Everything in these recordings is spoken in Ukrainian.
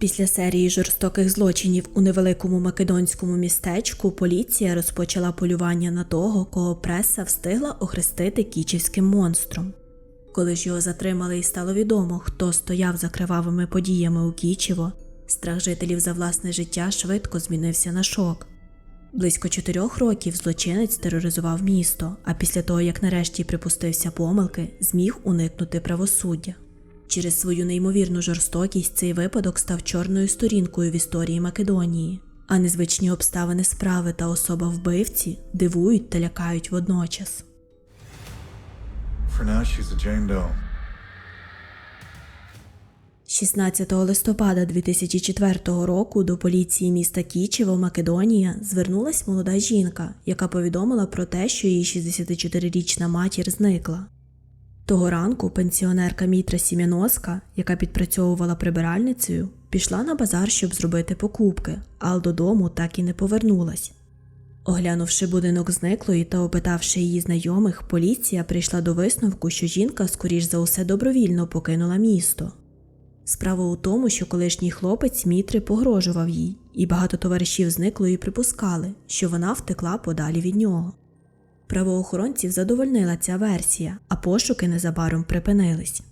Після серії жорстоких злочинів у невеликому македонському містечку поліція розпочала полювання на того, кого преса встигла охрестити кічівським монстром. Коли ж його затримали і стало відомо, хто стояв за кривавими подіями у Кічево, страх жителів за власне життя швидко змінився на шок. Близько чотирьох років злочинець тероризував місто, а після того, як нарешті припустився помилки, зміг уникнути правосуддя. Через свою неймовірну жорстокість цей випадок став чорною сторінкою в історії Македонії, а незвичні обставини справи та особа вбивці дивують та лякають водночас. For now, she's a Jane Doe. 16 листопада 2004 року до поліції міста Кічево, Македонія, звернулась молода жінка, яка повідомила про те, що її 64-річна матір зникла. Того ранку пенсіонерка Мітра Сім'яноска, яка підпрацьовувала прибиральницею, пішла на базар, щоб зробити покупки, але додому так і не повернулась. Оглянувши будинок зниклої та опитавши її знайомих, поліція прийшла до висновку, що жінка, скоріш за усе, добровільно покинула місто. Справа у тому, що колишній хлопець Мітри погрожував їй, і багато товаришів зниклої припускали, що вона втекла подалі від нього. Правоохоронців задовольнила ця версія, а пошуки незабаром припинились.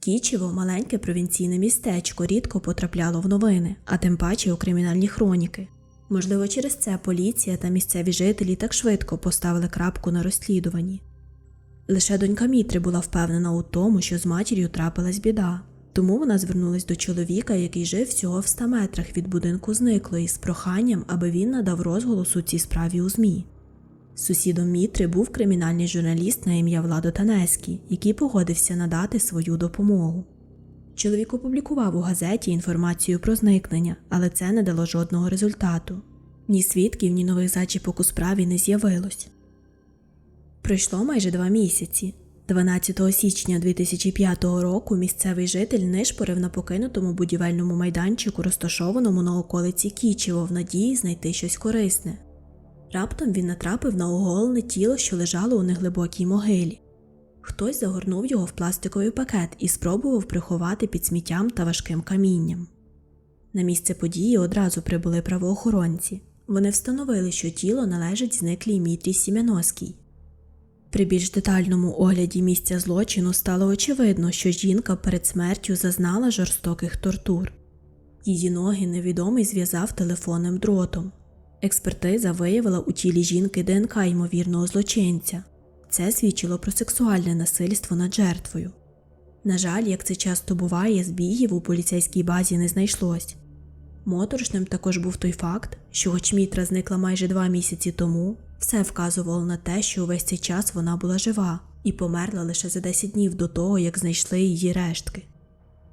Кічево, маленьке провінційне містечко, рідко потрапляло в новини, а тим паче у кримінальні хроніки. Можливо, через це поліція та місцеві жителі так швидко поставили крапку на розслідуванні. Лише донька Мітри була впевнена у тому, що з матір'ю трапилась біда, тому вона звернулась до чоловіка, який жив всього в 100 метрах від будинку зниклої, з проханням, аби він надав розголос у цій справі у ЗМІ. Сусідом Мітри був кримінальний журналіст на ім'я Владо Танеський, який погодився надати свою допомогу. Чоловік опублікував у газеті інформацію про зникнення, але це не дало жодного результату. Ні свідків, ні нових зачіпок у справі не з'явилось. Пройшло майже два місяці. 12 січня 2005 року місцевий житель нишпорив на покинутому будівельному майданчику, розташованому на околиці Кічево, в надії знайти щось корисне. Раптом він натрапив на оголене тіло, що лежало у неглибокій могилі. Хтось загорнув його в пластиковий пакет і спробував приховати під сміттям та важким камінням. На місце події одразу прибули правоохоронці. Вони встановили, що тіло належить зниклій Мітрі Сім'яноській. При більш детальному огляді місця злочину стало очевидно, що жінка перед смертю зазнала жорстоких тортур. Її ноги невідомий зв'язав телефонним дротом. Експертиза виявила у тілі жінки ДНК ймовірного злочинця. Це свідчило про сексуальне насильство над жертвою. На жаль, як це часто буває, збігів у поліцейській базі не знайшлось. Моторошним також був той факт, що хоч Мітра зникла майже два місяці тому, все вказувало на те, що увесь цей час вона була жива і померла лише за 10 днів до того, як знайшли її рештки.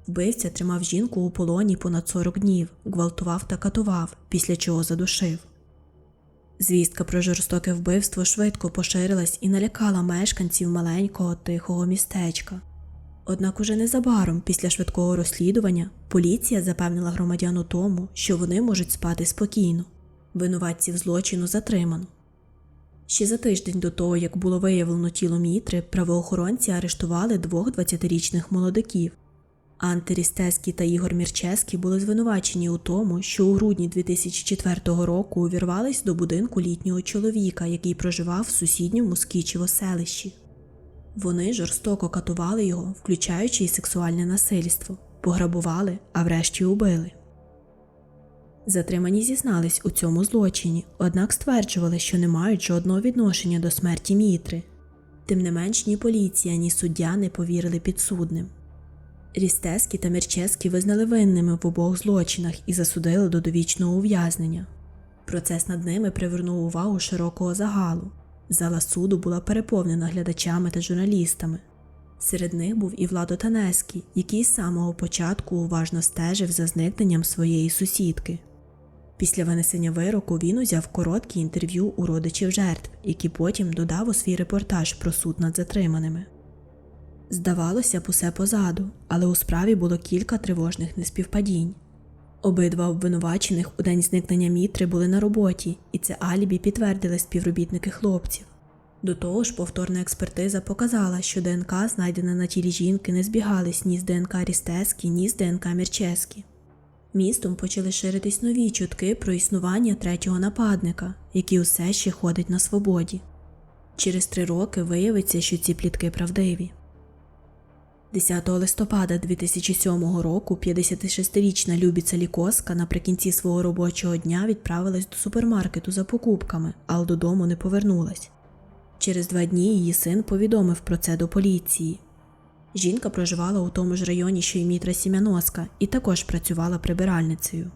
Вбивця тримав жінку у полоні понад 40 днів, гвалтував та катував, після чого задушив. Звістка про жорстоке вбивство швидко поширилась і налякала мешканців маленького тихого містечка. Однак уже незабаром, після швидкого розслідування, поліція запевнила громадян у тому, що вони можуть спати спокійно. Винуватців злочину затримано. Ще за тиждень до того, як було виявлено тіло Мітри, правоохоронці арештували двох 20-річних молодиків. Анти Рістеський та Ігор Мірчеський були звинувачені у тому, що у грудні 2004 року увірвались до будинку літнього чоловіка, який проживав в сусідньому Скічево селищі. Вони жорстоко катували його, включаючи й сексуальне насильство, пограбували, а врешті убили. Затримані зізнались у цьому злочині, однак стверджували, що не мають жодного відношення до смерті Мітри. Тим не менш, ні поліція, ні суддя не повірили підсудним. Рістеський та Мірчеський визнали винними в обох злочинах і засудили до довічного ув'язнення. Процес над ними привернув увагу широкого загалу. Зала суду була переповнена глядачами та журналістами. Серед них був і Владо Танеський, який з самого початку уважно стежив за зникненням своєї сусідки. Після винесення вироку він узяв короткі інтерв'ю у родичів жертв, які потім додав у свій репортаж про суд над затриманими. Здавалося б, усе позаду, але у справі було кілька тривожних неспівпадінь. Обидва обвинувачених у день зникнення Мітри були на роботі, і це алібі підтвердили співробітники хлопців. До того ж, повторна експертиза показала, що ДНК, знайдена на тілі жінки, не збігались ні з ДНК Рістескі, ні з ДНК Мірческі. Містом почали ширитись нові чутки про існування третього нападника, який усе ще ходить на свободі. Через три роки виявиться, що ці плітки правдиві. 10 листопада 2007 року 56-річна Любіця Лікоска наприкінці свого робочого дня відправилась до супермаркету за покупками, але додому не повернулась. Через два дні її син повідомив про це до поліції. Жінка проживала у тому ж районі, що й Мітра Сім'яноска, і також працювала прибиральницею.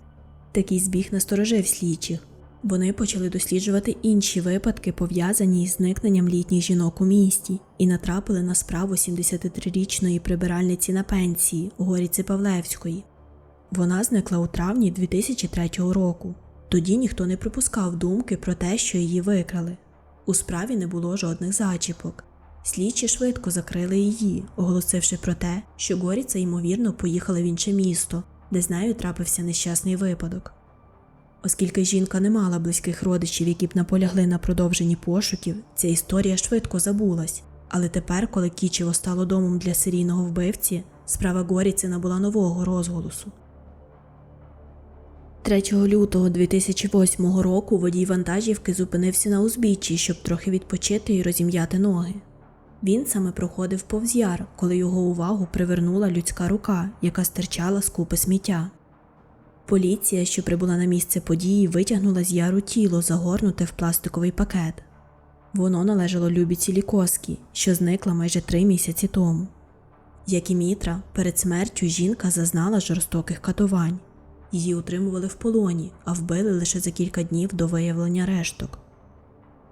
Такий збіг насторожив слідчих. Вони почали досліджувати інші випадки, пов'язані із зникненням літніх жінок у місті, і натрапили на справу 73-річної прибиральниці на пенсії Горіці Павлевської. Вона зникла у травні 2003 року. Тоді ніхто не припускав думки про те, що її викрали. У справі не було жодних зачіпок. Слідчі швидко закрили її, оголосивши про те, що Горіця, ймовірно, поїхала в інше місто, де з нею трапився нещасний випадок. Оскільки жінка не мала близьких родичів, які б наполягли на продовженні пошуків, ця історія швидко забулась. Але тепер, коли Кічево стало домом для серійного вбивці, справа Горіці набула нового розголосу. 3 лютого 2008 року водій вантажівки зупинився на узбіччі, щоб трохи відпочити і розім'яти ноги. Він саме проходив повз яр, коли його увагу привернула людська рука, яка стирчала з купи сміття. Поліція, що прибула на місце події, витягнула з яру тіло, загорнуте в пластиковий пакет. Воно належало Любіці Лікоскі, що зникла майже три місяці тому. Як і Мітра, перед смертю жінка зазнала жорстоких катувань. Її утримували в полоні, а вбили лише за кілька днів до виявлення решток.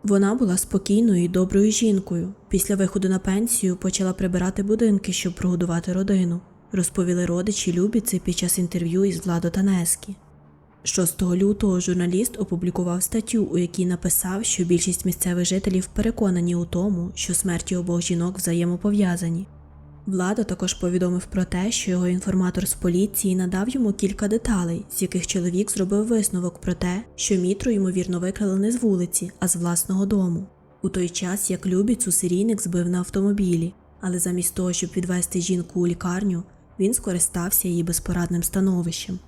Вона була спокійною і доброю жінкою. Після виходу на пенсію почала прибирати будинки, щоб прогодувати родину, розповіли родичі Любіці під час інтерв'ю із Владо Танескі. 6 лютого журналіст опублікував статтю, у якій написав, що більшість місцевих жителів переконані у тому, що смерті обох жінок взаємопов'язані. Влада також повідомив про те, що його інформатор з поліції надав йому кілька деталей, з яких чоловік зробив висновок про те, що Мітру ймовірно викрали не з вулиці, а з власного дому. У той час, як Любіцу серійник збив на автомобілі, але замість того, щоб відвести жінку у лікарню, він скористався її безпорадним становищем.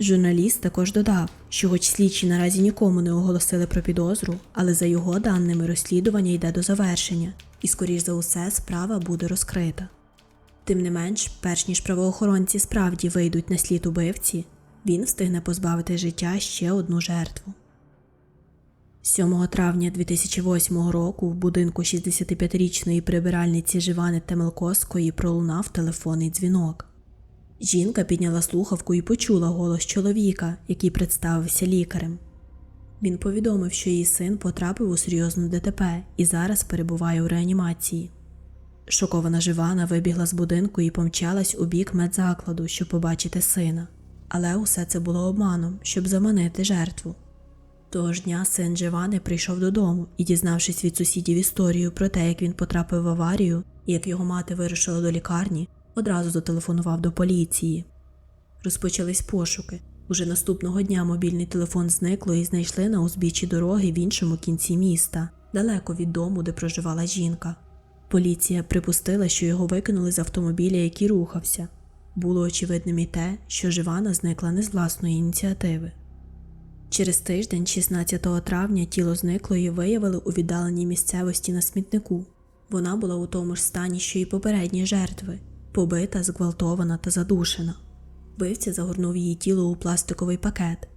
Журналіст також додав, що, хоч слідчі наразі нікому не оголосили про підозру, але за його даними розслідування йде до завершення, і, скоріш за усе, справа буде розкрита. Тим не менш, перш ніж правоохоронці справді вийдуть на слід убивці, він встигне позбавити життя ще одну жертву. 7 травня 2008 року в будинку 65-річної прибиральниці Живани Темелкоської пролунав телефонний дзвінок. Жінка підняла слухавку і почула голос чоловіка, який представився лікарем. Він повідомив, що її син потрапив у серйозну ДТП і зараз перебуває у реанімації. Шокована Живана вибігла з будинку і помчалась у бік медзакладу, щоб побачити сина. Але усе це було обманом, щоб заманити жертву. Того ж дня син Живани прийшов додому і, дізнавшись від сусідів історію про те, як він потрапив в аварію і як його мати вирушила до лікарні, одразу зателефонував до поліції. Розпочались пошуки. Уже наступного дня мобільний телефон зникло і знайшли на узбіччі дороги в іншому кінці міста, далеко від дому, де проживала жінка. Поліція припустила, що його викинули з автомобіля, який рухався. Було очевидним і те, що Живана зникла не з власної ініціативи. Через тиждень, 16 травня, тіло зниклої виявили у віддаленій місцевості на смітнику. Вона була у тому ж стані, що й попередні жертви побита, зґвалтована та задушена. Вбивця загорнув її тіло у пластиковий пакет.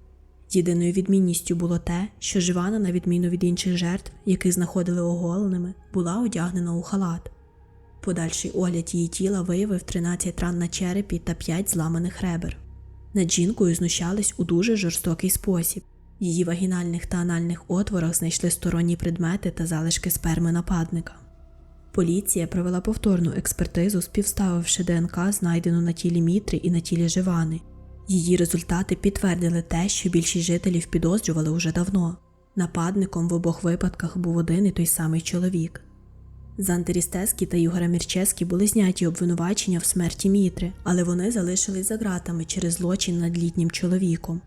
Єдиною відмінністю було те, що Живана, на відміну від інших жертв, яких знаходили оголеними, була одягнена у халат. Подальший огляд її тіла виявив 13 ран на черепі та 5 зламаних ребер. Над жінкою знущались у дуже жорстокий спосіб. В її вагінальних та анальних отворах знайшли сторонні предмети та залишки сперми нападника. Поліція провела повторну експертизу, співставивши ДНК, знайдену на тілі Мітри і на тілі Живани. Її результати підтвердили те, що більшість жителів підозрювали уже давно. Нападником в обох випадках був один і той самий чоловік. Занти Рістескі та Югора Мірческі були зняті обвинувачення в смерті Мітри, але вони залишились за ґратами через злочин над літнім чоловіком.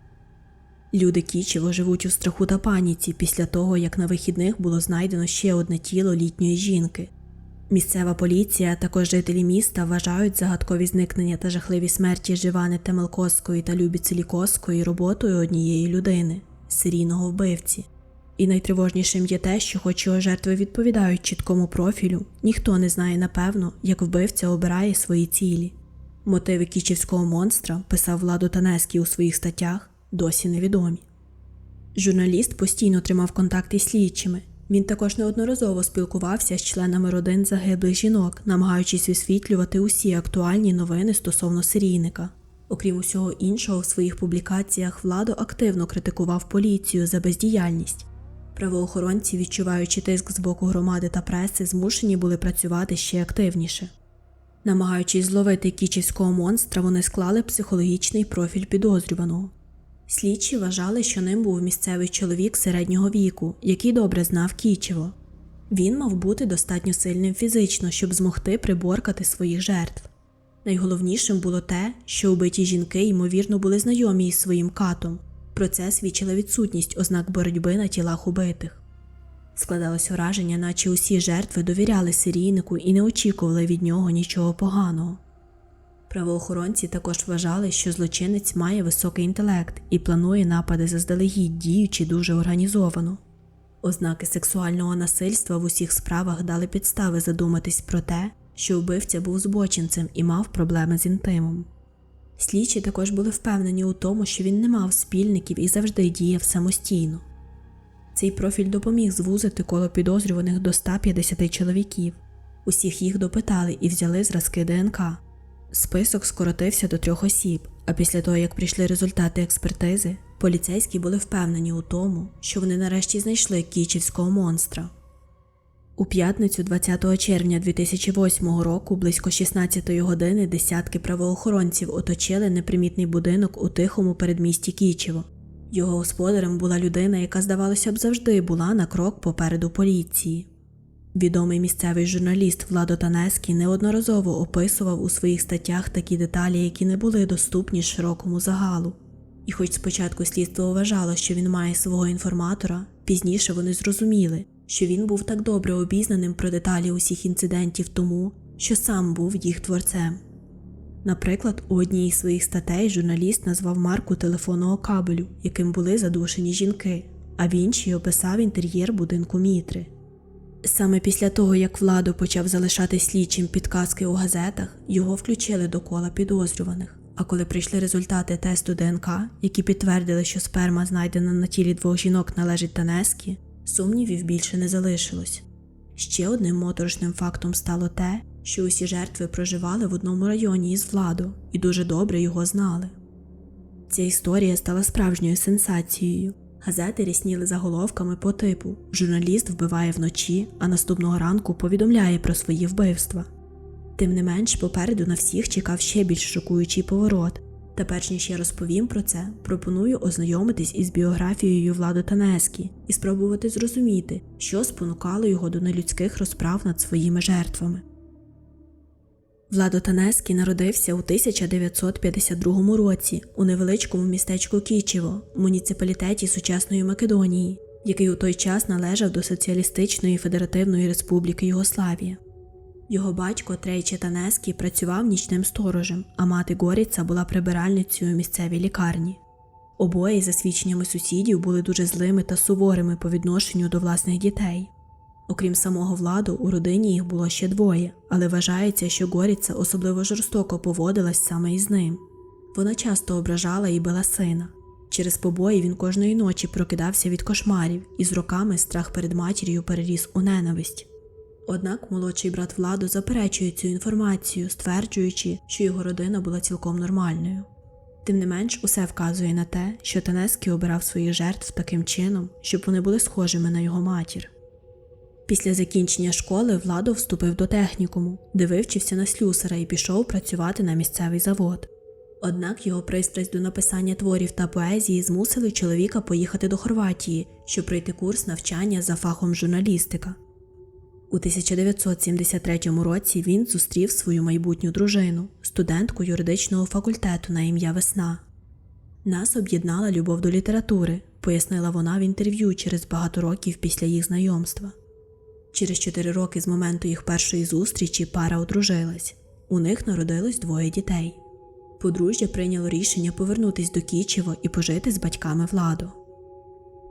Люди Кічево живуть у страху та паніці після того, як на вихідних було знайдено ще одне тіло літньої жінки. Місцева поліція, також жителі міста вважають загадкові зникнення та жахливі смерті Живани Темелкоської та Любі Целікоської роботою однієї людини серійного вбивці. І найтривожнішим є те, що, хоч його жертви відповідають чіткому профілю, ніхто не знає напевно, як вбивця обирає свої цілі. Мотиви кічівського монстра, писав Владо Танеський у своїх статтях, досі невідомі. Журналіст постійно тримав контакт із слідчими. Він також неодноразово спілкувався з членами родин загиблих жінок, намагаючись висвітлювати усі актуальні новини стосовно серійника. Окрім усього іншого, в своїх публікаціях Владо активно критикував поліцію за бездіяльність. Правоохоронці, відчуваючи тиск з боку громади та преси, змушені були працювати ще активніше. Намагаючись зловити кічівського монстра, вони склали психологічний профіль підозрюваного. Слідчі вважали, що ним був місцевий чоловік середнього віку, який добре знав Кічево. Він мав бути достатньо сильним фізично, щоб змогти приборкати своїх жертв. Найголовнішим було те, що убиті жінки, ймовірно, були знайомі із своїм катом. Про це свідчила відсутність ознак боротьби на тілах убитих. Складалось враження, наче усі жертви довіряли серійнику і не очікували від нього нічого поганого. Правоохоронці також вважали, що злочинець має високий інтелект і планує напади заздалегідь, діючи дуже організовано. Ознаки сексуального насильства в усіх справах дали підстави задуматись про те, що вбивця був збочинцем і мав проблеми з інтимом. Слідчі також були впевнені у тому, що він не мав спільників і завжди діяв самостійно. Цей профіль допоміг звузити коло підозрюваних до 150 чоловіків. Усіх їх допитали і взяли зразки ДНК. Список скоротився до трьох осіб, а після того, як прийшли результати експертизи, поліцейські були впевнені у тому, що вони нарешті знайшли кічівського монстра. У п'ятницю 20 червня 2008 року, близько 16 години, десятки правоохоронців оточили непримітний будинок у тихому передмісті Кічево. Його господарем була людина, яка, здавалося б, завжди була на крок попереду поліції. Відомий місцевий журналіст Владо Танеський неодноразово описував у своїх статтях такі деталі, які не були доступні широкому загалу. І хоч спочатку слідство вважало, що він має свого інформатора, пізніше вони зрозуміли, що він був так добре обізнаним про деталі усіх інцидентів тому, що сам був їх творцем. Наприклад, у одній із своїх статей журналіст назвав марку телефонного кабелю, яким були задушені жінки, а в іншій описав інтер'єр будинку Мітри. Саме після того, як Владо почав залишати слідчим підказки у газетах, його включили до кола підозрюваних. А коли прийшли результати тесту ДНК, які підтвердили, що сперма, знайдена на тілі двох жінок, належить Танескі, сумнівів більше не залишилось. Ще одним моторошним фактом стало те, що усі жертви проживали в одному районі із Владо і дуже добре його знали. Ця історія стала справжньою сенсацією. Газети рісніли заголовками по типу Журналіст вбиває вночі, а наступного ранку повідомляє про свої вбивства. Тим не менш, попереду на всіх чекав ще більш шокуючий поворот. Та перш ніж я розповім про це, пропоную ознайомитись із біографією Владо Танескі і спробувати зрозуміти, що спонукало його до нелюдських розправ над своїми жертвами. Владо Танеський народився у 1952 році у невеличкому містечку Кічево, муніципалітеті сучасної Македонії, який у той час належав до Соціалістичної Федеративної Республіки Югославія. Його батько Трейче Танеський працював нічним сторожем, а мати Горіца була прибиральницею у місцевій лікарні. Обоє, за свідченнями сусідів, були дуже злими та суворими по відношенню до власних дітей. Окрім самого владу, у родині їх було ще двоє, але вважається, що Горіца особливо жорстоко поводилась саме із ним. Вона часто ображала і била сина. Через побої він кожної ночі прокидався від кошмарів, і з роками страх перед матір'ю переріс у ненависть. Однак молодший брат владу заперечує цю інформацію, стверджуючи, що його родина була цілком нормальною. Тим не менш, усе вказує на те, що Танеський обирав своїх жертв таким чином, щоб вони були схожими на його матір. Після закінчення школи Владо вступив до технікуму, де вивчився на слюсара і пішов працювати на місцевий завод. Однак його пристрасть до написання творів та поезії змусили чоловіка поїхати до Хорватії, щоб пройти курс навчання за фахом журналістика. У 1973 році він зустрів свою майбутню дружину, студентку юридичного факультету на ім'я Весна. Нас об'єднала любов до літератури, пояснила вона в інтерв'ю через багато років після їх знайомства. Через чотири роки з моменту їх першої зустрічі пара одружилась. У них народилось двоє дітей. Подружжя прийняло рішення повернутись до Кічево і пожити з батьками владу.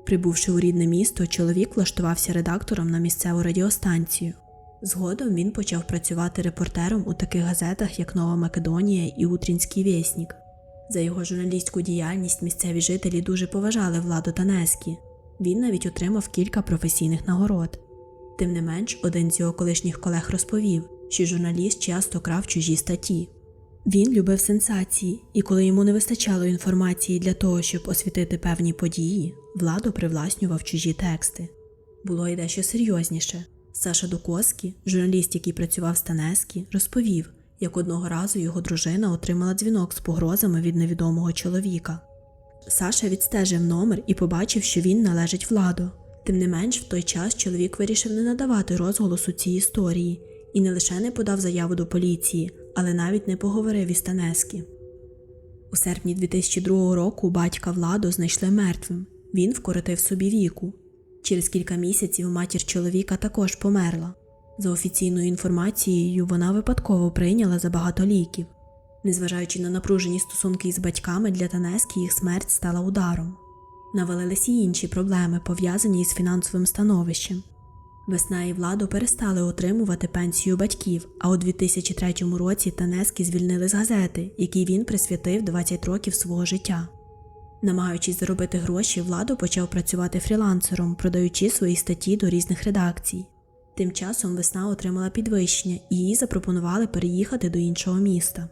Прибувши у рідне місто, чоловік влаштувався редактором на місцеву радіостанцію. Згодом він почав працювати репортером у таких газетах, як Нова Македонія і Утрінський Вєснік. За його журналістську діяльність місцеві жителі дуже поважали владу Танескі. Він навіть отримав кілька професійних нагород. Тим не менш, один з його колишніх колег розповів, що журналіст часто крав чужі статті. Він любив сенсації, і коли йому не вистачало інформації для того, щоб освітити певні події, владу привласнював чужі тексти. Було й дещо серйозніше. Саша Дукоський, журналіст, який працював з Танескі, розповів, як одного разу його дружина отримала дзвінок з погрозами від невідомого чоловіка. Саша відстежив номер і побачив, що він належить владу. Тим не менш, в той час чоловік вирішив не надавати розголосу цій історії і не лише не подав заяву до поліції, але навіть не поговорив із Танескі. У серпні 2002 року батька владу знайшли мертвим. Він вкоротив собі віку. Через кілька місяців матір чоловіка також померла. За офіційною інформацією, вона випадково прийняла забагато ліків. Незважаючи на напружені стосунки із батьками, для Танескі їх смерть стала ударом. Навалились і інші проблеми, пов'язані із фінансовим становищем. Весна і владу перестали отримувати пенсію батьків, а у 2003 році Танескі звільнили з газети, якій він присвятив 20 років свого життя. Намагаючись заробити гроші, владу почав працювати фрілансером, продаючи свої статті до різних редакцій. Тим часом весна отримала підвищення і їй запропонували переїхати до іншого міста.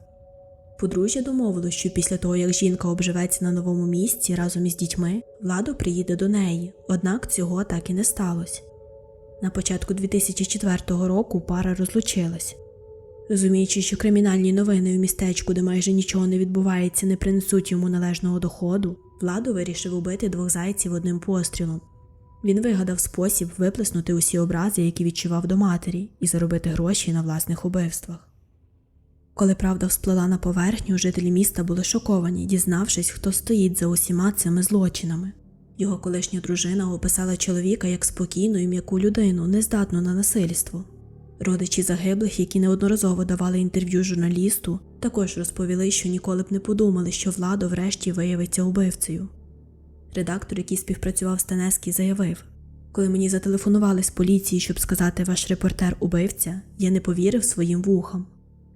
Подружжя домовилось, що після того, як жінка обживеться на новому місці разом із дітьми, владу приїде до неї, однак цього так і не сталося. На початку 2004 року пара розлучилась. Розуміючи, що кримінальні новини в містечку, де майже нічого не відбувається, не принесуть йому належного доходу, владу вирішив убити двох зайців одним пострілом. Він вигадав спосіб виплеснути усі образи, які відчував до матері, і заробити гроші на власних убивствах. Коли правда всплила на поверхню, жителі міста були шоковані, дізнавшись, хто стоїть за усіма цими злочинами. Його колишня дружина описала чоловіка як спокійну і м'яку людину, нездатну на насильство. Родичі загиблих, які неодноразово давали інтерв'ю журналісту, також розповіли, що ніколи б не подумали, що владо врешті виявиться убивцею. Редактор, який співпрацював з Танескі, заявив: Коли мені зателефонували з поліції, щоб сказати ваш репортер убивця, я не повірив своїм вухам.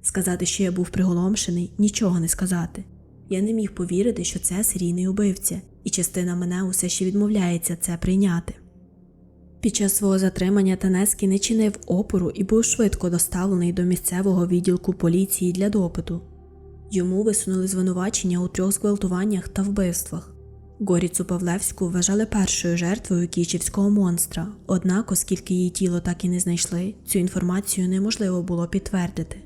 Сказати, що я був приголомшений, нічого не сказати. Я не міг повірити, що це серійний убивця, і частина мене усе ще відмовляється це прийняти. Під час свого затримання Танескі не чинив опору і був швидко доставлений до місцевого відділку поліції для допиту. Йому висунули звинувачення у трьох зґвалтуваннях та вбивствах. Горіцу Павлевську вважали першою жертвою кічівського монстра, однак, оскільки її тіло так і не знайшли, цю інформацію неможливо було підтвердити.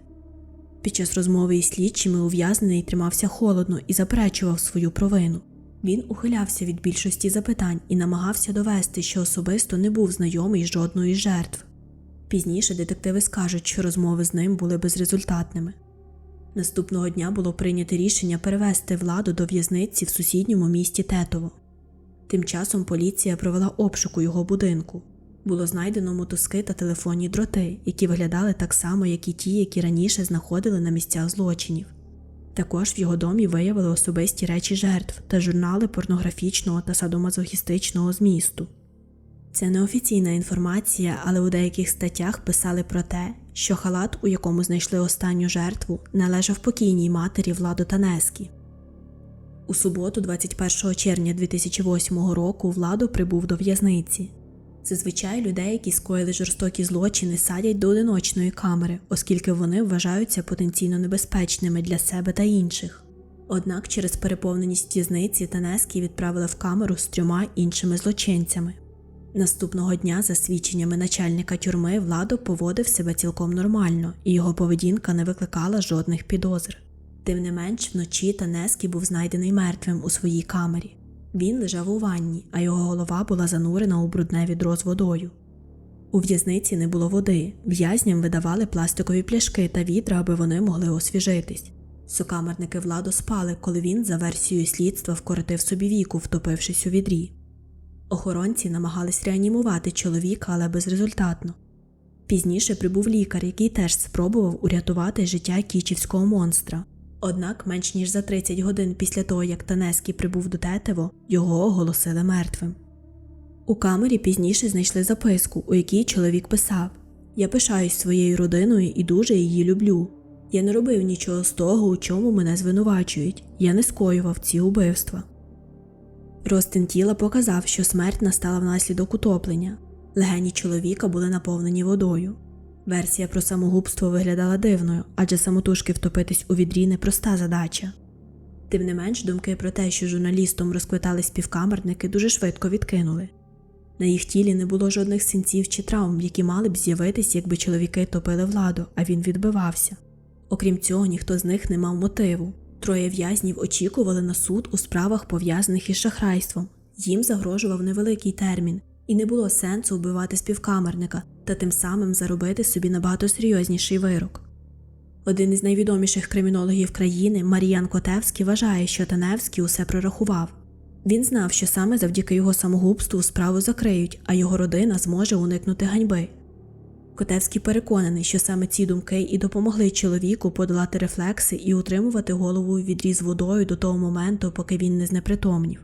Під час розмови із слідчими ув'язнений тримався холодно і заперечував свою провину. Він ухилявся від більшості запитань і намагався довести, що особисто не був знайомий з жодною з жертв. Пізніше детективи скажуть, що розмови з ним були безрезультатними. Наступного дня було прийнято рішення перевести владу до в'язниці в сусідньому місті Тетово. Тим часом поліція провела обшук у його будинку. Було знайдено мотузки та телефонні дроти, які виглядали так само, як і ті, які раніше знаходили на місцях злочинів. Також в його домі виявили особисті речі жертв та журнали порнографічного та садомазохістичного змісту. Це неофіційна інформація, але у деяких статтях писали про те, що халат, у якому знайшли останню жертву, належав покійній матері Владу Танескі. У суботу, 21 червня 2008 року, Владо прибув до в'язниці. Зазвичай людей, які скоїли жорстокі злочини, садять до одиночної камери, оскільки вони вважаються потенційно небезпечними для себе та інших. Однак через переповненість в'язниці Танескі відправили в камеру з трьома іншими злочинцями. Наступного дня, за свідченнями начальника тюрми, Владо поводив себе цілком нормально, і його поведінка не викликала жодних підозр. Тим не менш, вночі Танескі був знайдений мертвим у своїй камері. Він лежав у ванні, а його голова була занурена у брудне відро з водою. У в'язниці не було води, в'язням видавали пластикові пляшки та відра, аби вони могли освіжитись. Сокамерники владу спали, коли він, за версією слідства, вкоротив собі віку, втопившись у відрі. Охоронці намагались реанімувати чоловіка, але безрезультатно. Пізніше прибув лікар, який теж спробував урятувати життя кічівського монстра. Однак, менш ніж за 30 годин після того, як Танеський прибув до Тетево, його оголосили мертвим. У камері пізніше знайшли записку, у якій чоловік писав: Я пишаюсь своєю родиною і дуже її люблю. Я не робив нічого з того, у чому мене звинувачують. Я не скоював ці убивства. Розтин тіла показав, що смерть настала внаслідок утоплення. Легені чоловіка були наповнені водою. Версія про самогубство виглядала дивною, адже самотужки втопитись у відрі непроста задача. Тим не менш, думки про те, що журналістом розквитали співкамерники, дуже швидко відкинули. На їх тілі не було жодних синців чи травм, які мали б з'явитись, якби чоловіки топили владу, а він відбивався. Окрім цього, ніхто з них не мав мотиву. Троє в'язнів очікували на суд у справах, пов'язаних із шахрайством. Їм загрожував невеликий термін, і не було сенсу вбивати співкамерника та тим самим заробити собі набагато серйозніший вирок. Один із найвідоміших кримінологів країни Маріян Котевський вважає, що Таневський усе прорахував. Він знав, що саме завдяки його самогубству справу закриють, а його родина зможе уникнути ганьби. Котевський переконаний, що саме ці думки і допомогли чоловіку подолати рефлекси і утримувати голову у відрі з водою до того моменту, поки він не знепритомнів.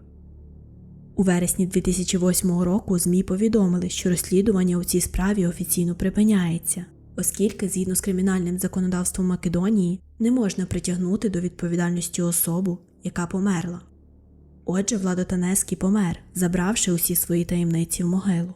У вересні 2008 року ЗМІ повідомили, що розслідування у цій справі офіційно припиняється, оскільки, згідно з кримінальним законодавством Македонії, не можна притягнути до відповідальності особу, яка померла. Отже, Владо Танескі помер, забравши усі свої таємниці в могилу.